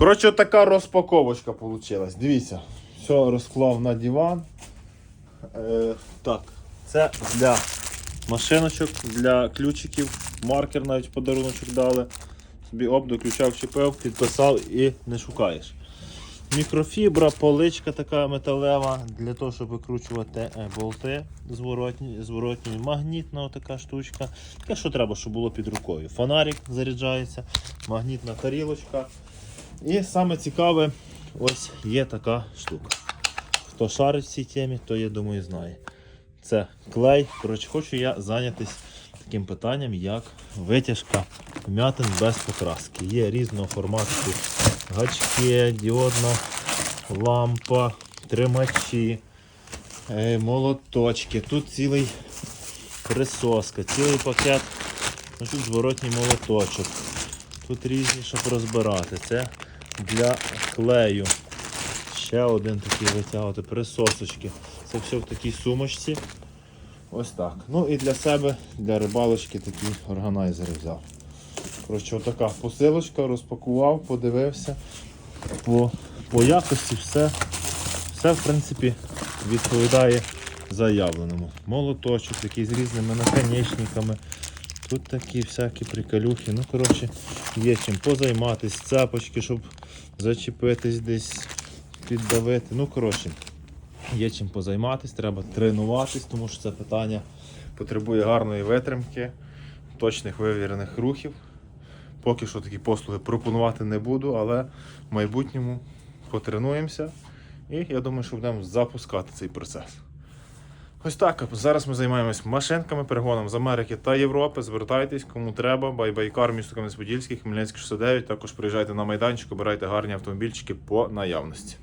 Коротше, така розпаковочка вийшла. Дивіться, все розклав на диван. Е, так, це для машиночок, для ключиків. Маркер навіть в подаруночок дали. Собі оп, доключав, чіпив, підписав і не шукаєш. Мікрофібра, поличка така металева для того, щоб викручувати е, болти зворотні, зворотні. Магнітна така штучка. Таке, що треба, щоб було під рукою. Фонарик заряджається, магнітна тарілочка. І саме цікаве, ось є така штука. Хто шарить в цій темі, то я думаю знає. Це клей. Коротше, хочу я зайнятися таким питанням, як витяжка вмятин без покраски. Є різного формату гачки, діодна лампа, тримачі, е, молоточки. Тут цілий присоска, цілий пакет. Ну, тут зворотній молоточок. Тут різні, щоб розбирати. Це для клею. Ще один такий витягувати, присосочки. Це все в такій сумочці. Ось так. Ну і для себе, для рибалочки такі органайзери взяв. Коротше, отака посилочка, розпакував, подивився. По, по якості все, все, в принципі, відповідає заявленому. Молоточок, такий з різними наконечниками. Тут такі всякі приколюхи. Ну, коротше, є чим позайматись, цепочки, щоб зачепитись десь, піддавити. Ну, коротше, є чим позайматись, треба тренуватись, тому що це питання потребує гарної витримки, точних вивірених рухів. Поки що такі послуги пропонувати не буду, але в майбутньому потренуємося і я думаю, що будемо запускати цей процес. Ось так. Зараз ми займаємось машинками, перегоном з Америки та Європи. Звертайтесь, кому треба. Байбайкар, місто Кам'янець-Подільський, Хмельницький 69. Також приїжджайте на майданчик, обирайте гарні автомобільчики по наявності.